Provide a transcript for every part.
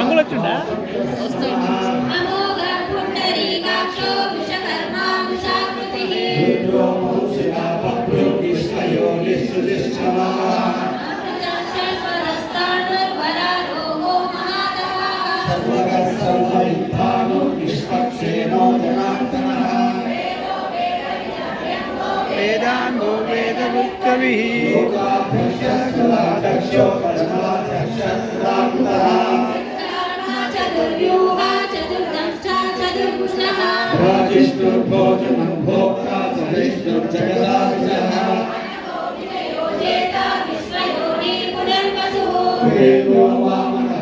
అంగులు వచ్చిండా వేదాంగో వేద ముక్తవి దక్షో चतुर्भुजः भोजनं भोक्ता सहिष्णुर्जगदाभिजः योजेता विश्वयोनि पुनर्वसुः वेदो वामनः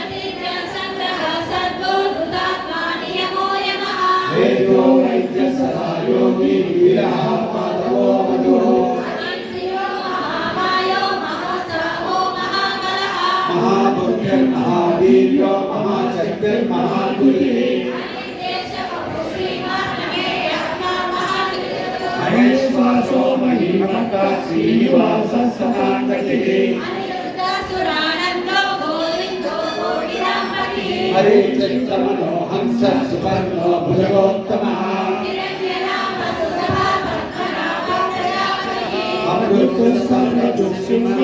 अनित्य सङ्ग्रह सर्वो धृतात्मा नियमो यमः वेदो वैद्यसदा योगी वीरः महाबुद्धिर्महावीर्यो महाशक्तिर्महागुरिः महेश्वासो महीमता श्रीनिवासः सदाङ्गतिः हरे चित्रमनो हंसः सुवर्णो भुजगोत्तमः अमृतसर्वजुष्सिंहा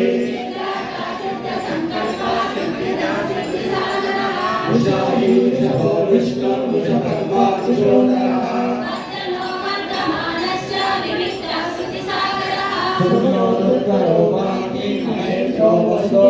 सुखदोत्तरो वाणी महेशो वसो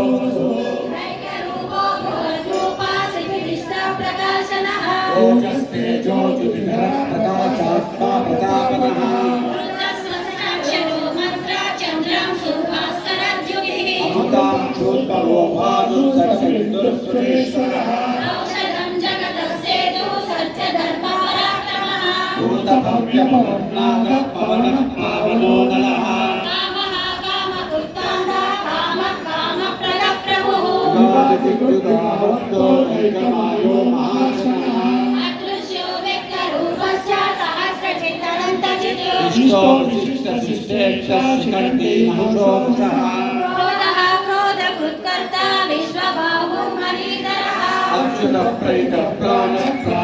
భవ్య పవర్ణాద పవన పావనోదల ైకమాయో మహాశన విశిష్టో విశిష్ట శిష్టేక్ష ప్రాణ ప్రా